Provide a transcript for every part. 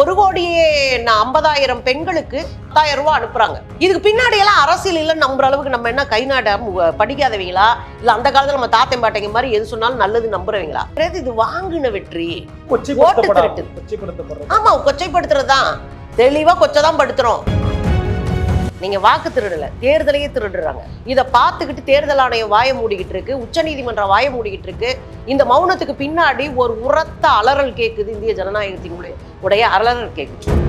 ஒரு கோடியே ஐம்பதாயிரம் பெண்களுக்கு பத்தாயிரம் ரூபாய் அனுப்புறாங்க. இதுக்கு பின்னாடி எல்லாம் அரசியல் இல்லைன்னு நம்புற அளவுக்கு நம்ம என்ன கை நாட படிக்காதவங்களா? இல்ல அந்த காலத்துல நம்ம தாத்தன் பாட்டைங்க மாதிரி எது சொன்னாலும் நல்லது நம்புறவங்களா? இது வாங்கின வெற்றி ஓட்டு திருட்டு. ஆமா கொச்சைப்படுத்துறது தான். தெளிவா கொச்சை தான் படுத்துறோம். நீங்க வாக்கு திருடல தேர்தலையே திருடுறாங்க. இதை பார்த்துக்கிட்டு தேர்தல் ஆணையம் வாய மூடிக்கிட்டு இருக்கு உச்சநீதிமன்றம் வாய மூடிக்கிட்டு இருக்கு. இந்த மௌனத்துக்கு பின்னாடி ஒரு உரத்த அலறல் கேக்குது இந்திய ஜனநாயகத்தின் உடைய- அலறல் கேக்குது.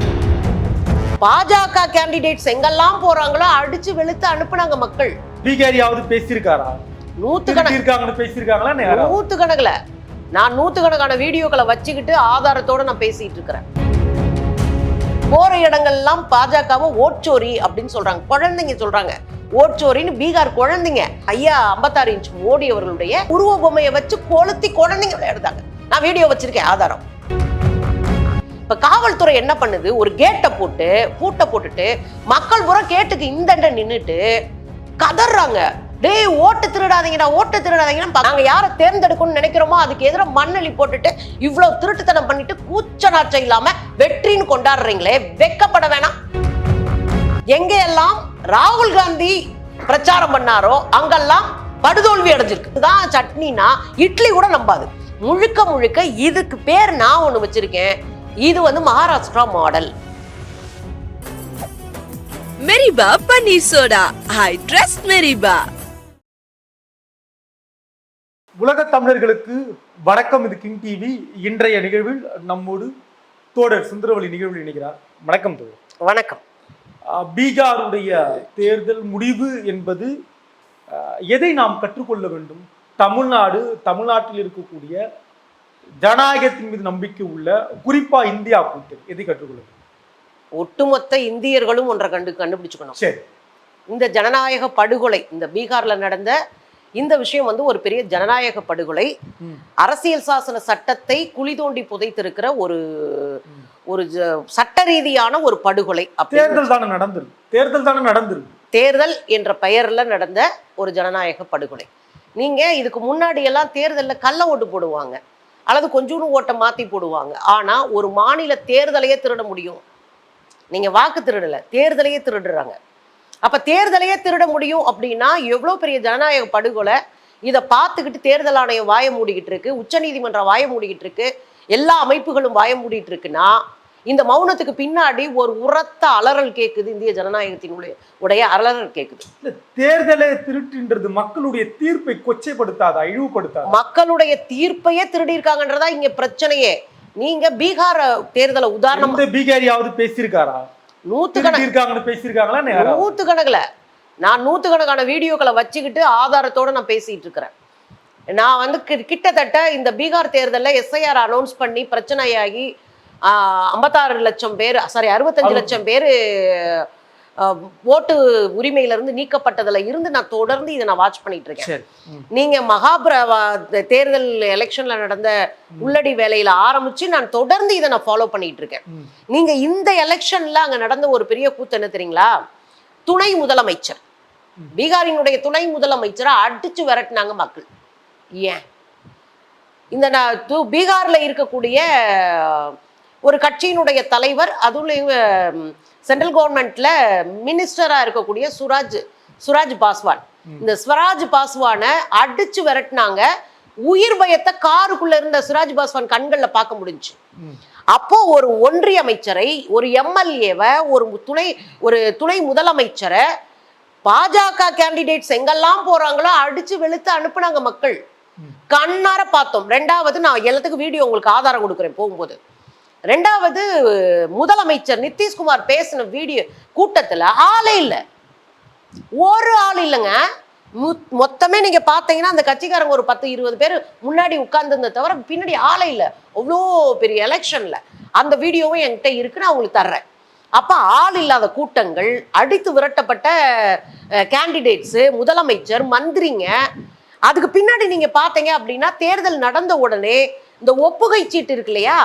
பாஜக கேண்டிடேட்ஸ் எங்கெல்லாம் போறாங்களோ அடிச்சு வெளுத்து அனுப்புனாங்க மக்கள். பீகாரியாவது பேசியிருக்காரா? நூத்து திருடி இருக்காங்கன்னு பேசியிருக்காங்களா யாராவது நூத்து கணக்குல நான் நூத்துக்கணக்கான வீடியோக்களை வச்சுக்கிட்டு ஆதாரத்தோட நான் பேசிட்டு இருக்கிறேன். போற இடங்கள்லாம் பாஜகவை ஓட்சோரி அப்படின்னு சொல்றாங்க. குழந்தைங்க சொல்றாங்க. ஓட்சோரின்னு பீகார் குழந்தைங்க ஐயா ஐம்பத்தாறு இன்ச் மோடி அவர்களுடைய உருவ பொம்மையை வச்சு கொளுத்தி குழந்தைங்க விளையாடுதாங்க. நான் வீடியோ வச்சிருக்கேன் ஆதாரம். இப்ப காவல்துறை என்ன பண்ணுது? ஒரு கேட்டை போட்டு பூட்டை போட்டுட்டு மக்கள் பூரா கேட்டுக்கு இந்த நின்னுட்டு கதறாங்க டேய் ஓட்டு திருடாதீங்கடா ஓட்டு திருடாதீங்கன்னா நாங்க யாரை தேர்ந்தெடுக்கணும்னு நினைக்கிறோமோ அதுக்கு எதிராக மண்ணளி போட்டுட்டு இவ்வளவு திருட்டுத்தனம் பண்ணிட்டு கூச்ச நாச்சம் இல்லாம வெற்றின்னு கொண்டாடுறீங்களே வெக்கப்பட வேணாம். எங்க எல்லாம் ராகுல் காந்தி பிரச்சாரம் பண்ணாரோ அங்கெல்லாம் படுதோல்வி அடைஞ்சிருக்கு. இதுதான் சட்னினா இட்லி கூட நம்பாது. முழுக்க முழுக்க இதுக்கு பேர் நான் ஒண்ணு வச்சிருக்கேன். இது வந்து மகாராஷ்டிரா மாடல். மெரிபா பன்னீர் சோடா ஐ ட்ரஸ்ட் மெரிபா உலக தமிழர்களுக்கு வணக்கம். இது கிங் டிவி இன்றைய நிகழ்வில் நம்மோடு தோடர் சுந்தரவழி நிகழ்வில் இணைகிறார். வணக்கம் தோழர். வணக்கம். பீகாருடைய தேர்தல் முடிவு என்பது எதை நாம் கற்றுக்கொள்ள வேண்டும்? தமிழ்நாடு தமிழ்நாட்டில் இருக்கக்கூடிய ஜனநாயகத்தின் மீது நம்பிக்கை உள்ள குறிப்பா இந்தியா கூட்டணி. எதை கற்றுக்கொள்ள வேண்டும் ஒட்டுமொத்த இந்தியர்களும் ஒன்றை கண்டு கண்டுபிடிச்சுக்கணும். சரி. இந்த ஜனநாயக படுகொலை இந்த பீகார்ல நடந்த இந்த விஷயம் வந்து ஒரு பெரிய ஜனநாயக படுகொலை. அரசியல் சாசன சட்டத்தை குழி தோண்டி புதைத்திருக்கிற ஒரு ஒரு சட்ட ரீதியான ஒரு படுகொலை தேர்தல் தானே நடந்திருக்கு. தேர்தல் தானே நடந்திருக்கு. தேர்தல் என்ற பெயர்ல நடந்த ஒரு ஜனநாயக படுகொலை. நீங்க இதுக்கு முன்னாடி எல்லாம் தேர்தல்ல கள்ள ஓட்டு போடுவாங்க. அல்லது கொஞ்சோண்டு ஓட்டை மாற்றி போடுவாங்க. ஆனால் ஒரு மாநில தேர்தலையே திருட முடியும். நீங்கள் வாக்கு திருடலை தேர்தலையே திருடுறாங்க. அப்போ தேர்தலையே திருட முடியும் அப்படின்னா எவ்வளோ பெரிய ஜனநாயக படுகொலை இதை பார்த்துக்கிட்டு தேர்தல் ஆணையம் வாய மூடிக்கிட்டு இருக்கு உச்சநீதிமன்றம் வாய மூடிக்கிட்டு இருக்கு எல்லா அமைப்புகளும் வாய மூடிட்டு இருக்குன்னா இந்த மௌனத்துக்கு பின்னாடி ஒரு உரத்த அலறல் கேக்குது இந்திய ஜனநாயகத்தின் உடைய- உடைய அலறல் இல்ல தேர்தலே திருட்டுன்றது மக்களுடைய தீர்ப்பை கொச்சைப்படுத்தாதா இழிவுபடுத்தாதா? மக்களுடைய தீர்ப்பையே திருடி இருக்காங்கன்றதா இங்க பிரச்சனையே. நீங்க பீகார் தேர்தலை உதாரணம் பீகாரியாவது பேசியிருக்காரா? நூத்து இருக்காங்கன்னு பேசியிருக்காங்களா நூத்து கணக்குல நான் நூத்து கணக்கான வீடியோக்களை வச்சுக்கிட்டு ஆதாரத்தோட நான் பேசிட்டு இருக்கிறேன் நான் வந்து கிட்டத்தட்ட இந்த பீகார் தேர்தலில் எஸ்ஐஆர் அனௌன்ஸ் பண்ணி பிரச்சனையாகி ஐம்பத்தாறு லட்சம் பேர் சாரி அறுபத்தஞ்சு அறுபது. லட்சம் பேர் ஓட்டு உரிமையில இருந்து நீக்கப்பட்டதுல இருந்து நான் தொடர்ந்து இதை நான் வாட்ச் பண்ணிட்டு இருக்கேன். நீங்க மகாபுர தேர்தல் எலெக்ஷன்ல நடந்த உள்ளடி வேலையில ஆரம்பிச்சு நான் தொடர்ந்து இதை நான் ஃபாலோ பண்ணிட்டு இருக்கேன். நீங்க இந்த எலெக்ஷன்ல அங்க நடந்த ஒரு பெரிய கூத்து என்ன தெரியுங்களா? துணை முதலமைச்சர். பீகாரினுடைய துணை முதலமைச்சரை அடிச்சு விரட்டினாங்க மக்கள். ஏன்? இந்த ந- து- பீகார்ல இருக்கக்கூடிய ஒரு கட்சியினுடைய தலைவர் அதுவும் சென்ட்ரல் கவர்மெண்ட்ல மினிஸ்டரா இருக்கக்கூடிய சுராஜ் சுராஜ் பாஸ்வான். இந்த ஸ்வராஜ் பாஸ்வானை அடிச்சு விரட்டினாங்க. உயிர் பயத்தை காருக்குள்ள இருந்த சுராஜ் பாஸ்வான் கண்கள்ல பார்க்க முடிஞ்சுச்சு ம். அப்போ ஒரு ஒன்றிய அமைச்சரை ஒரு எம்எல்ஏவை ஒரு துணை ஒரு துணை முதலமைச்சரை பாஜக கேண்டிடேட்ஸ் எங்கெல்லாம் போறாங்களோ அடிச்சு வெளுத்து அனுப்புனாங்க மக்கள். கண்ணார பார்த்தோம். ரெண்டாவது நான் எல்லாத்துக்கும் வீடியோ உங்களுக்கு ஆதாரம் கொடுக்குறேன் போகும்போது. ரெண்டாவது முதலமைச்சர் நிதிஷ்குமார் பேசின வீடியோ கூட்டத்தில் ஆளே இல்லை. ஒரு ஆள் இல்லைங்க. மொத்தமே நீங்க பாத்தீங்கன்னா அந்த கட்சிக்காரங்க ஒரு பத்து இருபது பேர் முன்னாடி உட்கார்ந்துருந்த தவிர பின்னாடி ஆளே இல்லை. அவ்வளோ பெரிய எலெக்ஷன்ல. அந்த வீடியோவும் என்கிட்ட இருக்கு நான் உங்களுக்கு தர்றேன். அப்ப ஆள் இல்லாத கூட்டங்கள் அடித்து விரட்டப்பட்ட கேண்டிடேட்ஸ் முதலமைச்சர் மந்திரிங்க அதுக்கு பின்னாடி நீங்க பாத்தீங்க அப்படின்னா தேர்தல் நடந்த உடனே இந்த ஒப்புகை சீட்டு இருக்கு இல்லையா?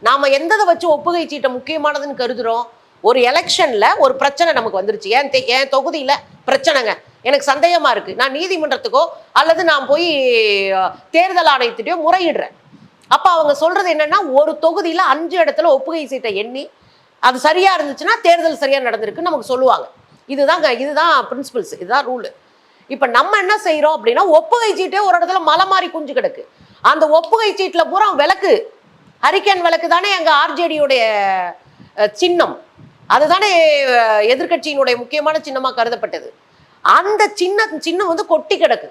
நாம் எந்ததை வச்சு ஒப்புகை சீட்டை முக்கியமானதுன்னு கருதுகிறோம் ஒரு எலெக்ஷனில் ஒரு பிரச்சனை நமக்கு வந்துருச்சு. ஏன் தெ- என் தொகுதியில் பிரச்சனைங்க. எனக்கு சந்தேகமாக இருக்குது நான் நீதிமன்றத்துக்கோ அல்லது நான் போய் தேர்தல் ஆணையத்திட்டையோ முறையிடுறேன். அப்போ அவங்க சொல்கிறது என்னென்னா ஒரு தொகுதியில் அஞ்சு இடத்துல ஒப்புகை சீட்டை எண்ணி அது சரியாக இருந்துச்சுன்னா தேர்தல் சரியாக நடந்திருக்குன்னு நமக்கு சொல்லுவாங்க. இதுதான் இதுதான் பிரின்சிபல்ஸ் இதுதான் ரூல் இப்போ நம்ம என்ன செய்கிறோம் அப்படின்னா ஒப்புகை சீட்டே ஒரு இடத்துல மலை மாறி குஞ்சு கிடக்கு. அந்த ஒப்புகை சீட்டில் பூரா விளக்கு ஹரிக்கேன் விளக்கு தானே எங்க ஆர்ஜேடியுடைய சின்னம். அதுதானே எதிர்கட்சியினுடைய எதிர்க்கட்சியினுடைய முக்கியமான சின்னமா கருதப்பட்டது. அந்த சின்ன சின்னம் வந்து கொட்டி கிடக்கு.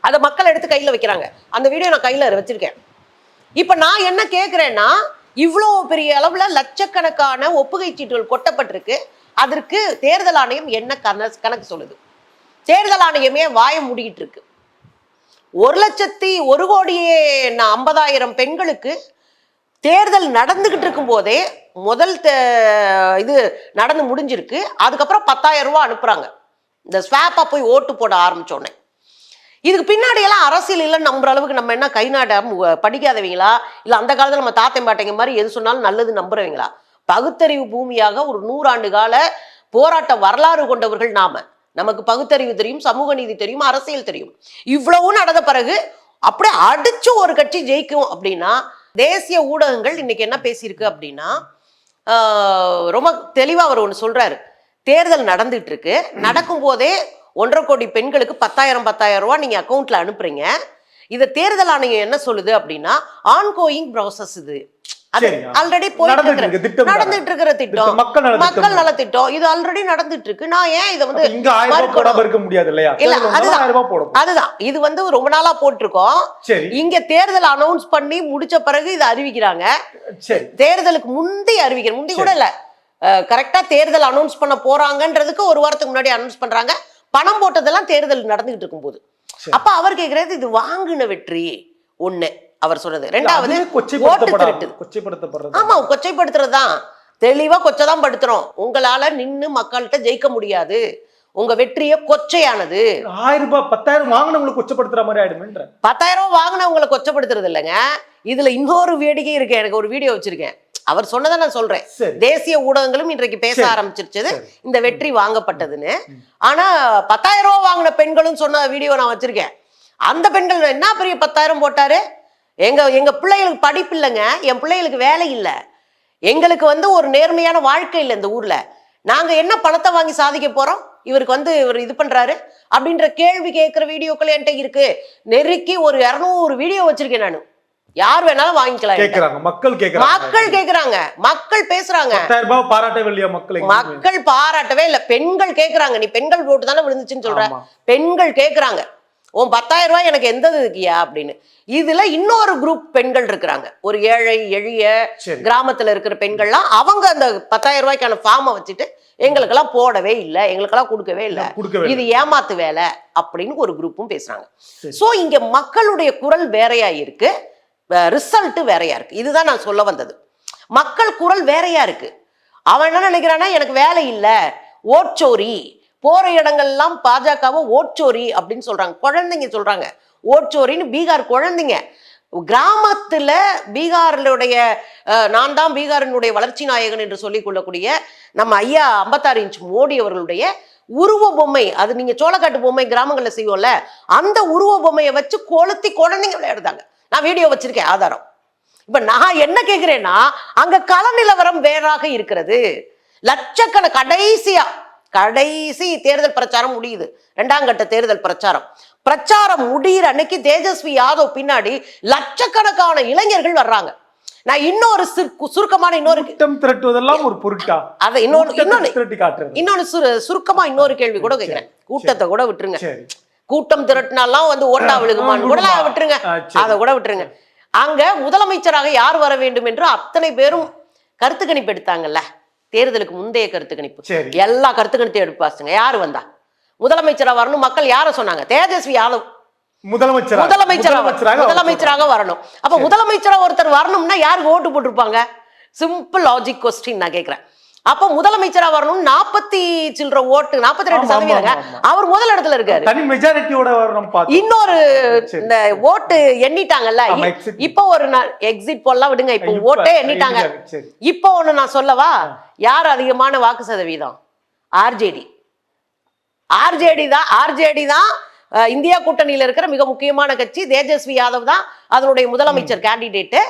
அதை மக்கள் எடுத்து கையில வைக்கிறாங்க. அந்த வீடியோ நான் கையில வச்சிருக்கேன். இப்ப நான் என்ன கேட்கிறேன்னா இவ்வளோ பெரிய அளவுல லட்சக்கணக்கான ஒப்புகை சீட்டுகள் கொட்டப்பட்டிருக்கு. அதற்கு தேர்தல் ஆணையம் என்ன கண- கணக்கு சொல்லுது? தேர்தல் ஆணையமே வாய மூடிக்கிட்டு இருக்கு. ஒரு லட்சத்தி ஒரு கோடியே ஐம்பதாயிரம் பெண்களுக்கு தேர்தல் நடந்துகிட்டு இருக்கும் போதே முதல் தே- இது நடந்து முடிஞ்சிருக்கு. அதுக்கப்புறம் பத்தாயிரம் ரூபா அனுப்புறாங்க. இந்த ஸ்வாப்பா போய் ஓட்டு போட ஆரம்பிச்சோடனே. இதுக்கு பின்னாடியெல்லாம் அரசியல் இல்லைன்னு நம்புற அளவுக்கு நம்ம என்ன கை நாட படிக்காதவங்களா? இல்லை அந்த காலத்தில் நம்ம தாத்தை பாட்டைங்க மாதிரி எது சொன்னாலும் நல்லது நம்புறவங்களா? பகுத்தறிவு பூமியாக ஒரு நூறாண்டு கால போராட்ட வரலாறு கொண்டவர்கள் நாம. நமக்கு பகுத்தறிவு தெரியும் சமூக நீதி தெரியும் அரசியல் தெரியும். இவ்வளவும் நடந்த பிறகு அப்படியே அடிச்சு ஒரு கட்சி ஜெயிக்கும் அப்படின்னா தேசிய ஊடகங்கள் இன்னைக்கு என்ன பேசியிருக்கு அப்படின்னா ரொம்ப தெளிவாக அவர் ஒன்று சொல்றாரு. தேர்தல் நடந்துட்டு இருக்கு. நடக்கும் போதே ஒன்றரை கோடி பெண்களுக்கு பத்தாயிரம் பத்தாயிரம் ரூபா நீங்க அக்கௌண்ட்ல அனுப்புறீங்க. இதை தேர்தல் ஆணையம் என்ன சொல்லுது அப்படின்னா ஆன்கோயிங் ப்ராசஸ் இது. அது. ஆல்ரெடி போயிட்டு இருக்கு நடந்துட்டு இருக்கிற திட்டம். மக்கள் நல திட்டம். இது ஆல்ரெடி நடந்துட்டு இருக்கு நான் ஏன் இதை வந்து இங்க இருக்க முடியாது இல்லையா? இல்ல, அதுதான். அதுதான். இது வந்து ரொம்ப நாளா போட்டிருக்கோம். இங்க தேர்தல் அனௌன்ஸ் பண்ணி முடிச்ச பிறகு இதை அறிவிக்கிறாங்க. சரி. தேர்தலுக்கு முந்தி அறிவிக்கிற முந்தி கூட இல்ல. கரெக்டா தேர்தல் அனௌன்ஸ் பண்ண போறாங்கன்றதுக்கு ஒரு வாரத்துக்கு முன்னாடி அனௌன்ஸ் பண்றாங்க. பணம் போட்டதெல்லாம் தேர்தல் நடந்துகிட்டு இருக்கும்போது. சரி. அப்ப அவர் கேக்குறது இது வாங்கின வெற்றி. ஒண்ணு. அவர் சொன்னது ரெண்டாவது கொச்சைப்படுத்தப்படுறது. ஆமா கொச்சைப்படுத்துறதுதான். தெளிவா கொச்சை தான் படுத்துறோம். உங்களால நின்னு மக்கள்கிட்ட ஜெயிக்க முடியாது. உங்க வெற்றியே கொச்சையானது. ஆயிரம் ரூபாய் பத்தாயிரம் வாங்கினவங்களுக்கு கொச்சப்படுத்துற மாதிரி ஆயிடுமேன்ற. பத்தாயிரம் ரூபாய் வாங்கினவங்களை கொச்சப்படுத்துறது இல்லைங்க. இதுல இன்னொரு வேடிக்கை இருக்கு. எனக்கு ஒரு வீடியோ வச்சிருக்கேன். அவர் சொன்னதை நான் சொல்றேன். தேசிய ஊடகங்களும் இன்றைக்கு பேச சரி. ஆரம்பிச்சிருச்சு. சரி. இந்த வெற்றி வாங்கப்பட்டதுன்னு. ஆனா பத்தாயிரம் ரூபாய் வாங்கின பெண்களும் சொன்ன வீடியோ நான் வச்சிருக்கேன். அந்த பெண்கள் என்ன பெரிய பத்தாயிரம் போட்டாரு? எங்க எங்க பிள்ளைகளுக்கு படிப்பு இல்லைங்க. என் பிள்ளைகளுக்கு வேலை இல்லை. எங்களுக்கு வந்து ஒரு நேர்மையான வாழ்க்கை இல்லை இந்த ஊர்ல. நாங்க என்ன பணத்தை வாங்கி சாதிக்க போறோம்? இவருக்கு வந்து இவர் இது பண்றாரு. அப்படின்ற கேள்வி கேட்கிற வீடியோக்கள் என்கிட்ட இருக்கு. நெருக்கி ஒரு இரநூறு வீடியோ வச்சிருக்கேன் நான். யார் வேணாலும் வாங்கிக்கலாம். கேக்குறாங்க. மக்கள் கேக்குறாங்க. மக்கள் கேக்குறாங்க. மக்கள் பேசுறாங்க. பாராட்டவே இல்லையா மக்கள்? மக்கள் பாராட்டவே இல்ல. பெண்கள் கேக்குறாங்க. நீ பெண்கள் ஓட்டு தானே விழுந்துச்சுன்னு சொல்ற. பெண்கள் கேக்குறாங்க. உன் பத்தாயிரம் ரூபாய் எனக்கு எந்த இதுக்கியா அப்படின்னு. இதுல இன்னொரு குரூப் பெண்கள் இருக்கிறாங்க. ஒரு ஏழை எளிய கிராமத்துல இருக்கிற பெண்கள்லாம் அவங்க அந்த பத்தாயிரம் ரூபாய்க்கான ஃபார்மை வச்சுட்டு எங்களுக்கெல்லாம் போடவே இல்லை. எங்களுக்கெல்லாம் கொடுக்கவே இல்லை. இது ஏமாத்து வேலை அப்படின்னு ஒரு குரூப்பும் பேசுறாங்க. சோ இங்க மக்களுடைய குரல் வேறையா இருக்கு. ரிசல்ட் வேறையா இருக்கு. இதுதான் நான் சொல்ல வந்தது. மக்கள் குரல் வேறையா இருக்கு. அவன் என்ன நினைக்கிறான்னா எனக்கு வேலை இல்ல. ஓட்சோரி போற இடங்கள்லாம் பாஜகவை ஓட்சோரி அப்படின்னு சொல்றாங்க. குழந்தைங்க சொல்றாங்க. ஓட்சோரின்னு பீகார் குழந்தைங்க. கிராமத்துல பீகாரினுடைய நான் தான் பீகாரினுடைய வளர்ச்சி நாயகன் என்று சொல்லிக் கொள்ளக்கூடிய நம்ம ஐயா ஐம்பத்தாறு இன்ச் மோடி அவர்களுடைய உருவ பொம்மை அது நீங்க சோளக்காட்டு பொம்மை கிராமங்கள்ல செய்வோம்ல அந்த உருவ பொம்மையை வச்சு கொளுத்தி குழந்தைங்க விளையாடுதாங்க. நான் வீடியோ வச்சிருக்கேன் ஆதாரம். இப்ப நான் என்ன கேட்கிறேன்னா அங்க கள நிலவரம் வேறாக இருக்கிறது. லட்சக்கண கடைசியா கடைசி தேர்தல் பிரச்சாரம் முடியுது. ரெண்டாம் கட்ட தேர்தல் பிரச்சாரம். பிரச்சாரம் முடியிற அன்னைக்கு தேஜஸ்வி யாதவ் பின்னாடி லட்சக்கணக்கான இளைஞர்கள் வர்றாங்க. நான் இன்னொரு சுரு- சுருக்கமான இன்னொரு கூட்டம் திரட்டுவதெல்லாம் ஒரு பொருட்டா? அதை இன்னொன்னு இன்னொன்னு இன்னொன்னு சுரு சுருக்கமா இன்னொரு கேள்வி கூட கேட்கிறேன் கூட்டத்தை கூட விட்டுருங்க. கூட்டம் திரட்டினாலாம் வந்து ஓட்டா விழுகுமான்னு கூட விழுகுமா? விட்டுருங்க. அதை கூட விட்டுருங்க. அங்க முதலமைச்சராக யார் வர வேண்டும் என்று அத்தனை பேரும் கருத்து கணிப்பு எடுத்தாங்கல்ல? தேர்தலுக்கு முந்தைய கருத்து கணிப்பு. எல்லா கருத்து கணித்தையும் எடுப்பாச்சுங்க யார் வந்தா? முதலமைச்சரா வரணும் மக்கள் யார சொன்னாங்க? தேஜஸ்வி யாதவ் முதலமைச்சர்? முதலமைச்சரா முதலமைச்சராக வரணும். அப்ப முதலமைச்சரா ஒருத்தர் வரணும்னா யாருக்கு ஓட்டு போட்டிருப்பாங்க? சிம்பிள் லாஜிக் கொஸ்டின் நான் கேக்குறேன். அப்ப முதலமைச்சரா வரணும் நாற்பத்தி சில்லற ஓட்டு நாற்பத்தி ரெண்டு ஆமா. அவர் முதல் இடத்துல இருக்காரு. தனி மெஜாரிட்டியோட வரணும் இன்னொரு. இந்த ஓட்டு எண்ணிட்டாங்கல்ல. இப்போ ஒரு எக்ஸிட் போல்லாம் விடுங்க இப்போ ஓட்டே எண்ணிட்டாங்க. இப்போ ஒண்ணு நான் சொல்லவா? யார் அதிகமான வாக்கு சதவீதம்? ஆர்ஜேடி. ஆர்ஜேடி தான் ஆர்ஜேடி தான் இந்தியா கூட்டணியில இருக்கிற மிக முக்கியமான கட்சி. தேஜஸ்வி யாதவ் தான் அதனுடைய முதலமைச்சர் கேண்டிடேட்டு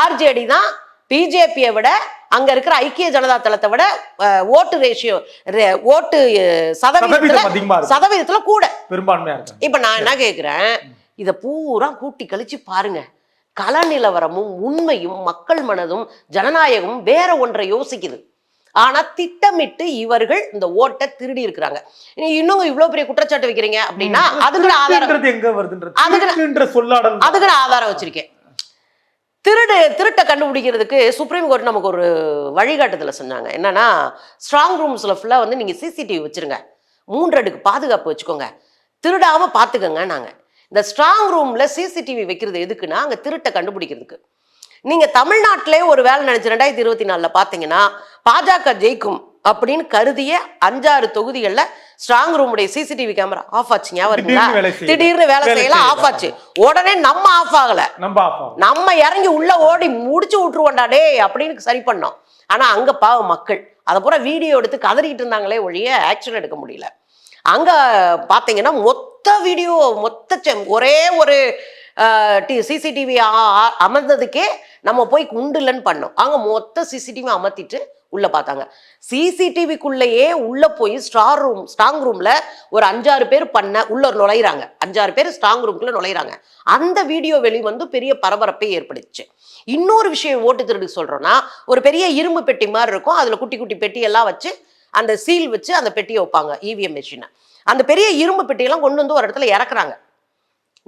ஆர்ஜேடி தான் பிஜேபியை விட அங்க இருக்கிற ஐக்கிய ஜனதா தளத்தை விட ஓட்டு ரேஷியோ ஓட்டு சதவீதத்துல சதவீதத்துல கூட. பெரும்பான்மையா இப்ப நான் என்ன கேக்குறேன்? இத பூரா கூட்டி கழிச்சு பாருங்க. கள நிலவரமும் உண்மையும் மக்கள் மனதும் ஜனநாயகமும் வேற ஒன்றை யோசிக்குது. ஆனா திட்டமிட்டு இவர்கள் இந்த ஓட்டை திருடி இருக்கிறாங்க. இன்னும் இவ்வளவு பெரிய குற்றச்சாட்டு வைக்கிறீங்க அப்படின்னா அதுக்கு ஆதாரம் எங்க வருதுன்றது அதுக்கு- ஆதாரம் வச்சிருக்கேன். திருடு திருட்டை கண்டுபிடிக்கிறதுக்கு சுப்ரீம் கோர்ட் நமக்கு ஒரு வழிகாட்டுதலை சொன்னாங்க. என்னன்னா ஸ்ட்ராங் ரூம்ஸில் ஃபுல்லாக வந்து நீங்கள் சிசிடிவி வச்சுருங்க. மூன்று அடுக்கு பாதுகாப்பு வச்சுக்கோங்க. திருடாமல் பார்த்துக்கோங்க நாங்கள் இந்த ஸ்ட்ராங் ரூமில் சிசிடிவி வைக்கிறது எதுக்குன்னா அங்கே திருட்டை கண்டுபிடிக்கிறதுக்கு. நீங்கள் தமிழ்நாட்டிலே ஒரு வேலை நினச்சி ரெண்டாயிரத்தி இருபத்தி நாலில் பார்த்தீங்கன்னா பாஜக ஜெயிக்கும் அப்படின்னு கருதிய அஞ்சாறு தொகுதிகளில் ஸ்ட்ராங் ரூமுடைய சிசிடிவி கேமரா ஆஃப் ஆச்சு ஞாபகம் திடீர்னு வேலை செய்யலாம் செய்யல. ஆஃப் ஆச்சு. உடனே நம்ம ஆஃப் ஆகல. நம்ம இறங்கி உள்ள ஓடி முடிச்சு விட்டுருவோண்டா டேய் அப்படின்னு சரி பண்ணோம். ஆனா அங்க பாவம் மக்கள். அதை பூரா வீடியோ எடுத்து கதறிட்டு இருந்தாங்களே ஒழிய ஆக்ஷன் எடுக்க முடியல. அங்க பாத்தீங்கன்னா மொத்த வீடியோ மொத்த ஒரே ஒரு சிசிடிவி அமர்ந்ததுக்கே நம்ம போய் உண்டுலன்னு பண்ணோம். அங்க மொத்த சிசிடிவி அமர்த்திட்டு உள்ள பார்த்தாங்க. சிசிடிவிக்குள்ளேயே உள்ள போய் ஸ்டார் ரூம் ஸ்ட்ராங் ரூம்ல ஒரு அஞ்சாறு பேர் பண்ண உள்ள நுழையிறாங்க. அஞ்சாறு பேர் ஸ்ட்ராங் ரூம்குள்ள நுழையிறாங்க. அந்த வீடியோ வெளிவந்து பெரிய பரபரப்பை ஏற்படுத்துச்சு. இன்னொரு விஷயம் ஓட்டு திருடு சொல்றோம்னா ஒரு பெரிய இரும்பு பெட்டி மாதிரி இருக்கும். அதுல குட்டி குட்டி பெட்டி எல்லாம் வச்சு அந்த சீல் வச்சு அந்த பெட்டியை வைப்பாங்க இவிஎம் மிஷினை அந்த பெரிய இரும்பு பெட்டியெல்லாம் கொண்டு வந்து ஒரு இடத்துல இறக்குறாங்க.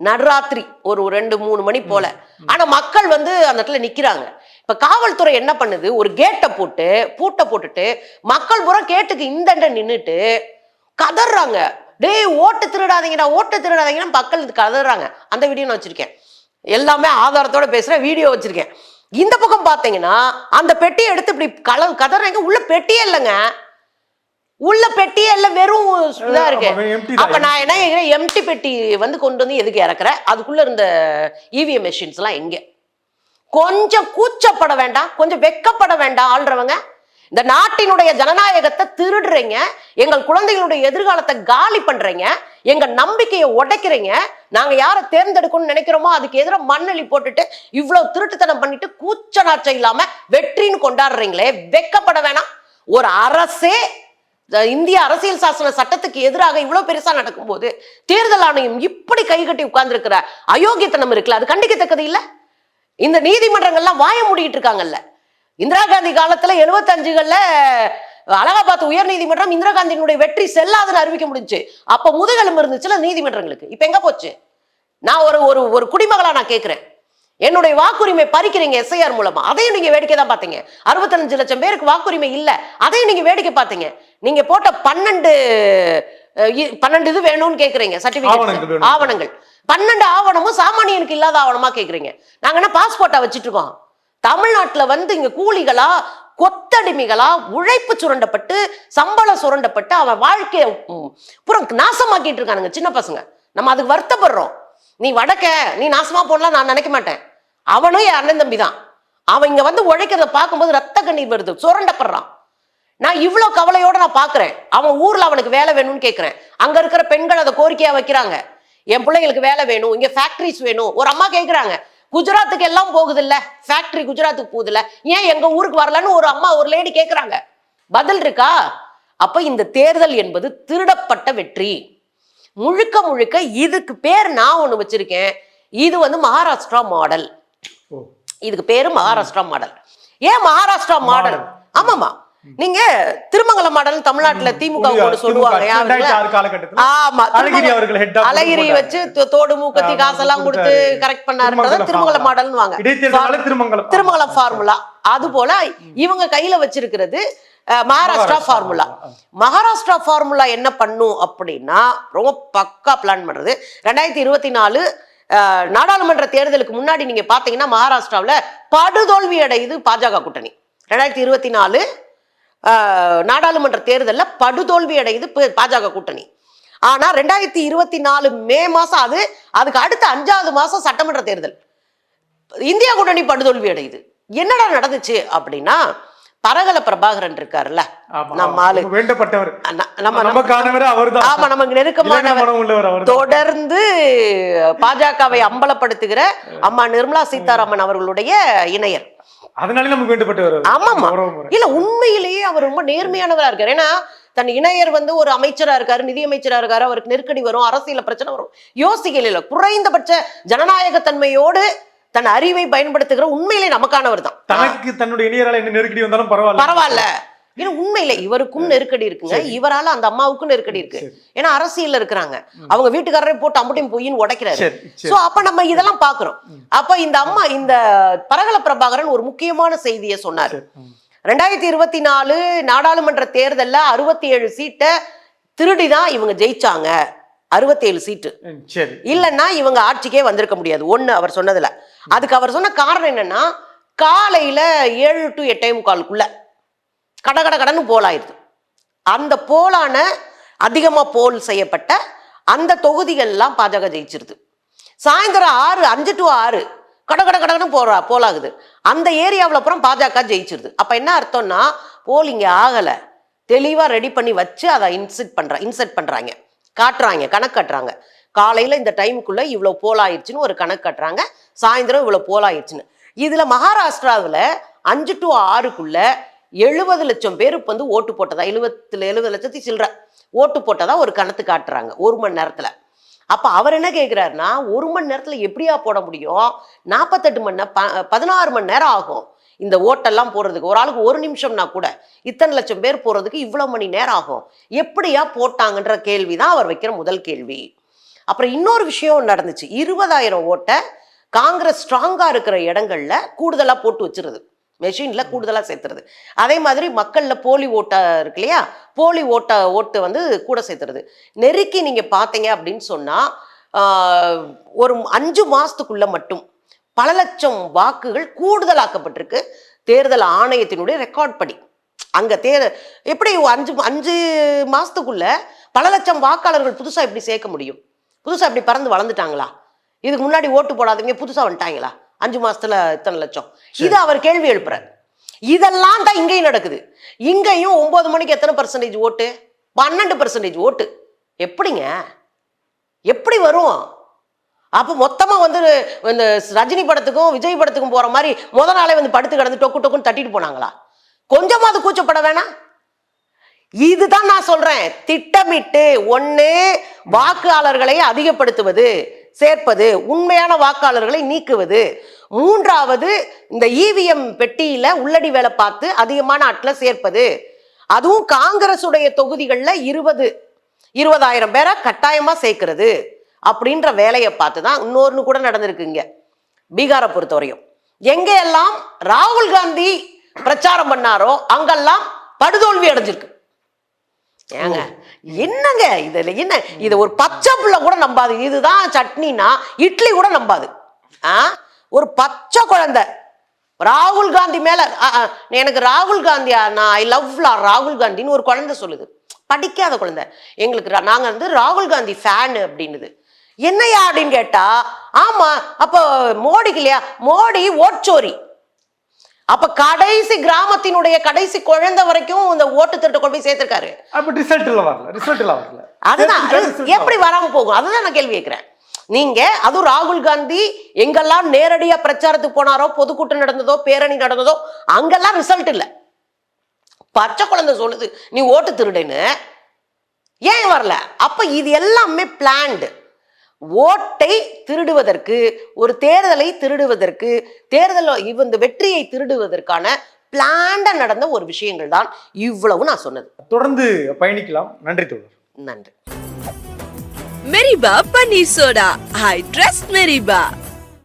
நடுராத்திரி ஒரு ரெண்டு மூணு மணி போல. ஆனா மக்கள் வந்து அந்த இடத்துல நிக்கிறாங்க. இப்ப காவல்துறை என்ன பண்ணுது? ஒரு கேட்டை போட்டு பூட்டை போட்டுட்டு மக்கள் பூரா கேட்டுக்கு இந்த நின்னுட்டு கதறாங்க. டேய் ஓட்டு திருடாதீங்கடா ஓட்டு திருடாதீங்கன்னு மக்கள் கதறாங்க. அந்த வீடியோ நான் வச்சிருக்கேன். எல்லாமே ஆதாரத்தோட பேசுறேன் வீடியோ வச்சிருக்கேன். இந்த பக்கம் பாத்தீங்கன்னா அந்த பெட்டியை எடுத்து இப்படி கல கதறாங்க. உள்ள பெட்டியே இல்லைங்க. உள்ள பெட்டியே இல்ல வெறும் இதா இருக்கு. அப்ப நான் என்ன எம்டி பெட்டி வந்து கொண்டு வந்து எதுக்கு இறக்குற? அதுக்குள்ள இருந்த இவிஎம் மெஷின்ஸ் எல்லாம் எங்க? கொஞ்சம் கூச்சப்பட வேண்டாம் கொஞ்சம் வெக்கப்பட வேண்டாம் ஆள்றவங்க. இந்த நாட்டினுடைய ஜனநாயகத்தை திருடுறீங்க எங்கள் குழந்தைகளுடைய எதிர்காலத்தை காலி பண்றீங்க எங்க நம்பிக்கையை உடைக்கிறீங்க. நாங்க யாரை தேர்ந்தெடுக்கணும்னு நினைக்கிறோமோ அதுக்கு எதிராக மண்ணெளி போட்டுட்டு இவ்வளவு திருட்டுத்தனம் பண்ணிட்டு கூச்ச நாச்சம் இல்லாம வெற்றின்னு கொண்டாடுறீங்களே வெக்கப்பட வேணாம். ஒரு அரசே இந்திய அரசியல் சாசன சட்டத்துக்கு எதிராக இவ்வளவு பெருசா நடக்கும்போது தேர்தல் ஆணையம் இப்படி கைகட்டி உட்கார்ந்திருக்கிற அயோக்கியத்தனம் இருக்குல்ல அது கண்டிக்கத்தக்கது இல்லை? இந்த நீதிமன்றங்கள்லாம் வாய மூடிக்கிட்டு இருக்காங்கல்ல இந்திரா காந்தி காலத்துல எழுபத்தஞ்சுகள்ல அலகாபாத் உயர் நீதிமன்றம் இந்திரா காந்தியினுடைய வெற்றி செல்லாதுன்னு அறிவிக்க முடிஞ்சு அப்ப முதுகெலும்பு இருந்துச்சுல நீதிமன்றங்களுக்கு. இப்ப எங்க போச்சு? நான் ஒரு ஒரு ஒரு குடிமகளா நான் கேட்கிறேன் என்னுடைய வாக்குரிமை பறிக்கிறீங்க எஸ்ஐஆர் மூலமா. அதையும் நீங்க வேடிக்கை தான் பாத்தீங்க. அறுபத்தஞ்சு லட்சம் பேருக்கு வாக்குரிமை இல்ல. அதையும் நீங்க வேடிக்கை பார்த்தீங்க நீங்க போட்ட பன்னெண்டு பன்னெண்டு இது வேணும்னு கேக்குறீங்க சர்டிபிகேட். ஆவணங்கள் பன்னெண்டு ஆவணமும் சாமானியனுக்கு இல்லாத ஆவணமா கேக்குறீங்க. நாங்க என்ன பாஸ்போர்ட்டா வச்சிட்டு இருக்கோம் தமிழ்நாட்டுல வந்து இங்க கூலிகளா கொத்தடிமைகளா உழைப்பு சுரண்டப்பட்டு சம்பளம் சுரண்டப்பட்டு அவன் வாழ்க்கைய புறம் நாசமாக்கிட்டு இருக்கானுங்க சின்ன பசங்க. நம்ம அதுக்கு வருத்தப்படுறோம். நீ வடக்க நீ நாசமா போடலாம் நான் நினைக்க மாட்டேன். அவனும் என் அண்ணன் தம்பி தான் அவன் இங்க வந்து உழைக்கிறத பார்க்கும்போது ரத்த கண்ணீர் வருது சுரண்டப்படுறான். நான் இவ்வளோ கவலையோட நான் பார்க்குறேன் அவன் ஊர்ல அவனுக்கு வேலை வேணும்னு கேட்குறேன் அங்க இருக்கிற பெண்கள் அதை கோரிக்கையா வைக்கிறாங்க. என் பிள்ளைங்களுக்கு வேலை வேணும் இங்க ஃபேக்டரிஸ் வேணும். ஒரு அம்மா கேட்குறாங்க குஜராத்துக்கு எல்லாம் போகுது இல்ல ஃபேக்டரி குஜராத்துக்கு போகுது இல்ல ஏன் எங்க ஊருக்கு வரலன்னு ஒரு அம்மா ஒரு லேடி கேட்குறாங்க பதில் இருக்கா? அப்ப இந்த தேர்தல் என்பது திருடப்பட்ட வெற்றி. முழுக்க முழுக்க இதுக்கு பேர் நான் ஒண்ணு வச்சிருக்கேன். இது வந்து மகாராஷ்டிரா மாடல். இதுக்கு பேரு மகாராஷ்டிரா மாடல். ஏன் மகாராஷ்டிரா மாடல். ஆமாமா நீங்க திருமங்கல மாடல் தமிழ்நாட்டுல திமுக சொல்லுவாங்க ஆமா. அழகிரி. வச்சு தோடு மூக்கத்தி காசெல்லாம் கொடுத்து. கரெக்ட் பண்ணாருன்றத திருமங்கலம் திருமங்கல. மாடல்னு வாங்க திருமங்கலம் ஃபார்முலா அது போல இவங்க கையில வச்சிருக்கிறது மகாராஷ்டிரா ஃபார்முலா மகாராஷ்டிரா ஃபார்முலா என்ன பண்ணும் அப்படின்னா ரொம்ப பக்கா பிளான் பண்றது. ரெண்டாயிரத்தி இருபத்தி நாலு நாடாளுமன்ற தேர்தலுக்கு முன்னாடி நீங்க பாத்தீங்கன்னா மகாராஷ்டிராவுல படுதோல்வி அடையுது பாஜக கூட்டணி. ரெண்டாயிரத்தி இருபத்தி நாலு நாடாளுமன்ற தேர்தலில் படுதோல்வி அடையுது பாஜக கூட்டணி. ஆனா ரெண்டாயிரத்தி இருபத்தி நாலு மே மாசம் அது அதுக்கு அடுத்த அஞ்சாவது மாசம் சட்டமன்ற தேர்தல். இந்தியா கூட்டணி படுதோல்வி அடையுது. என்னடா நடந்துச்சு அப்படின்னா பரகல பிரபாகரன் இருக்காருல்ல. நம்ம. ஆளு. வேண்டப்பட்டவர். நம்ம நமக்கானவர் அவர்தான். ஆமா நமக்கு நெருக்கமானவர். தொடர்ந்து பாஜகவை அம்பலப்படுத்துகிற அம்மா நிர்மலா சீதாராமன் அவர்களுடைய இணையர். அதனால நமக்கு வேண்டப்பட்டவர் அவர். ஆமாமா. இல்ல உண்மையிலேயே அவர் ரொம்ப நேர்மையானவரா இருக்காரு. ஏன்னா தன் இணையர் வந்து ஒரு அமைச்சரா இருக்காரு நிதி அமைச்சரா இருக்காரு அவருக்கு நெருக்கடி வரும் அரசியல பிரச்சனை வரும். யோசிக்கல இல்ல குறைந்தபட்ச ஜனநாயக தன்மையோடு தன் அறிவை பயன்படுத்துகிற உண்மையிலே நமக்கானவர் தான். தனக்கு தன்னுடைய இணையரால என்ன நெருக்கடி வந்தாலும் பரவாயில்ல. பரவாயில்ல. ஏன்னா உண்மையில இவருக்கும் நெருக்கடி இருக்குங்க. இவரால அந்த அம்மாவுக்கும் நெருக்கடி இருக்கு. ஏன்னா அரசியல்ல இருக்கிறாங்க. அவங்க வீட்டுக்காரரை போட்டு அம்பட்டையும் பொய்ன்னு உடைக்கிறாரு. சோ அப்ப நம்ம இதெல்லாம் பாக்குறோம். அப்ப இந்த அம்மா இந்த பரகல பிரபாகரன் ஒரு முக்கியமான செய்தியை சொன்னாரு. ரெண்டாயிரத்தி இருபத்தி நாலு நாடாளுமன்ற தேர்தல்ல அறுபத்தி ஏழு சீட்டை திருடி தான் இவங்க ஜெயிச்சாங்க. அறுபத்தி ஏழு சீட்டு இல்லைன்னா இவங்க ஆட்சிக்கே வந்திருக்க முடியாது. ஒண்ணு அவர் சொன்னதுல. அதுக்கு அவர் சொன்ன காரணம் என்னன்னா காலையில ஏழு டு எட்டே முக்காலுக்குள்ள கட கட கடன்னு போலாயிருது அந்த போலான அதிகமாக போல் செய்யப்பட்ட அந்த தொகுதிகள்லாம் பாஜக ஜெயிச்சிருது. சாயந்தரம் ஆறு அஞ்சு டு ஆறு கட கட கடன்னு போறா போலாகுது. அந்த ஏரியாவில் அப்புறம் பாஜக ஜெயிச்சிருது. அப்போ என்ன அர்த்தம்னா போல் இங்கே ஆகலை. தெளிவாக ரெடி பண்ணி வச்சு அதை இன்செட் பண்ணுற இன்செட் பண்ணுறாங்க காட்டுறாங்க கணக்கு காட்டுறாங்க. காலையில் இந்த டைமுக்குள்ளே இவ்வளோ போலாயிடுச்சுன்னு ஒரு கணக்கு காட்டுறாங்க. சாயந்தரம் இவ்வளோ போல் இதில் மகாராஷ்டிராவில் அஞ்சு டு ஆறுக்குள்ளே எழுபது லட்சம் பேருக்கு வந்து ஓட்டு போட்டதா? எழுபத்துல எழுபது லட்சத்தி சில்லற ஓட்டு போட்டதா ஒரு கணத்து காட்டுறாங்க ஒரு மணி நேரத்துல. அப்ப அவர் என்ன கேக்குறாருன்னா ஒரு மணி நேரத்துல எப்படியா போட முடியும்? நாற்பத்தெட்டு மணி நேரம் ப- பதினாறு மணி நேரம் ஆகும் இந்த ஓட்டெல்லாம் போடுறதுக்கு. ஒரு ஆளுக்கு ஒரு நிமிஷம்னா கூட இத்தனை லட்சம் பேர் போறதுக்கு இவ்வளவு மணி நேரம் ஆகும். எப்படியா போட்டாங்கன்ற கேள்வி தான் அவர் வைக்கிற முதல் கேள்வி. அப்புறம் இன்னொரு விஷயம் நடந்துச்சு. இருபதாயிரம் ஓட்டை காங்கிரஸ் ஸ்ட்ராங்கா இருக்கிற இடங்கள்ல கூடுதலா போட்டு வச்சிருது. மெஷினில் கூடுதலாக சேர்த்துறது. அதே மாதிரி மக்களில் போலி ஓட்டா இருக்கு இல்லையா? போலி ஓட்ட ஓட்டு வந்து கூட சேர்த்துறது. நெருக்கி நீங்கள் பார்த்தீங்க அப்படின்னு சொன்னால் ஒரு அஞ்சு மாதத்துக்குள்ளே மட்டும் பல லட்சம் வாக்குகள் கூடுதலாக்கப்பட்டிருக்கு. தேர்தல் ஆணையத்தினுடைய ரெக்கார்ட் படி. அங்கே தேர் எப்படி அஞ்சு அஞ்சு மாதத்துக்குள்ள பல லட்சம் வாக்காளர்கள் புதுசாக எப்படி சேர்க்க முடியும்? புதுசாக இப்படி பறந்து வளர்ந்துட்டாங்களா? இதுக்கு முன்னாடி ஓட்டு போடாதவங்க புதுசாக வந்துட்டாங்களா? அஞ்சு மாசத்துல இத்தனை லட்சம். இது அவர் கேள்வி எழுப்புறாரு. இதெல்லாம் தான் இங்கேயும் நடக்குது. இங்கேயும் ஒன்பது மணிக்கு எத்தனை பர்சன்டேஜ் ஓட்டு? பன்னெண்டு பர்சன்டேஜ் ஓட்டு. எப்படிங்க? எப்படி வரும்? அப்போ மொத்தமா வந்து இந்த ரஜினி படத்துக்கும் விஜய் படத்துக்கும் போற மாதிரி முத நாளே வந்து படுத்து கிடந்து டொக்கு டொக்குன்னு தட்டிட்டு போனாங்களா? கொஞ்சமாவது கூச்சப்பட வேணாம். இதுதான் நான் சொல்றேன். திட்டமிட்டு ஒண்ணு வாக்காளர்களை அதிகப்படுத்துவது. சேர்ப்பது உண்மையான வாக்காளர்களை நீக்குவது. மூன்றாவது இந்த இவிஎம் பெட்டியில உள்ளடி வேலை பார்த்து அதிகமான ஆட்களை சேர்ப்பது. அதுவும் காங்கிரசுடைய தொகுதிகளில் இருபது இருபதாயிரம் பேரை கட்டாயமா சேர்க்கிறது அப்படின்ற வேலையை பார்த்து தான் இன்னொன்று கூட நடந்திருக்குங்க பீகாரை பொறுத்தவரையும். எங்கெல்லாம் ராகுல் காந்தி பிரச்சாரம் பண்ணாரோ அங்கெல்லாம் படுதோல்வி அடைஞ்சிருக்கு. ஏங்க என்னங்க இதுல என்ன? இது ஒரு பச்சை புள்ள கூட நம்பாது. இதுதான் சட்னினா இட்லி கூட நம்பாது. ஆ? ஒரு பச்சை குழந்தை. ராகுல் காந்தி மேல எனக்கு ராகுல் காந்தியா நான் ஐ லவ் ராகுல் காந்தின்னு ஒரு குழந்தை சொல்லுது. படிக்காத குழந்தை. எங்களுக்கு ரா- நாங்க வந்து ராகுல் காந்தி ஃபேனு அப்படின்னுது. என்னையா அப்படின்னு கேட்டா ஆமா அப்போ மோடிக்கு இல்லையா? மோடி ஓட்சோரி அப்ப கடைசி கிராமத்தினுடைய கடைசி குழந்தை வரைக்கும் இந்த ஓட்டு திருட்ட கொண்டு போய் சேர்த்திருக்காரு. அப்ப ரிசல்ட்ல வரல ரிசல்ட்ல வரல. அதுதான். எப்படி வராம? போகும்? அதுதான் நான் கேள்வி கேட்கிறேன். நீங்க அதுவும் ராகுல் காந்தி எங்கெல்லாம் நேரடியா பிரச்சாரத்துக்கு போனாரோ பொதுக்கூட்டம் நடந்ததோ பேரணி நடந்ததோ அங்கெல்லாம் ரிசல்ட் இல்ல. பச்சை குழந்தை சொல்லுது நீ ஓட்டு திருடுன்னு. ஏன் வரல? அப்ப இது எல்லாமே பிளான்டு ஓட்டை திருடுவதற்கு ஒரு தேர்தலை திருடுவதற்கு தேர்தல் இந்த வெற்றியை திருடுவதற்கான பிளான்டா நடந்த ஒரு விஷயங்கள் தான் இவ்வளவு நான் சொன்னது. தொடர்ந்து பயணிக்கலாம். நன்றி தோழர். நன்றி. மெரிபா பன்னீர் சோடா ஐ ட்ரஸ்ட் மெரிபா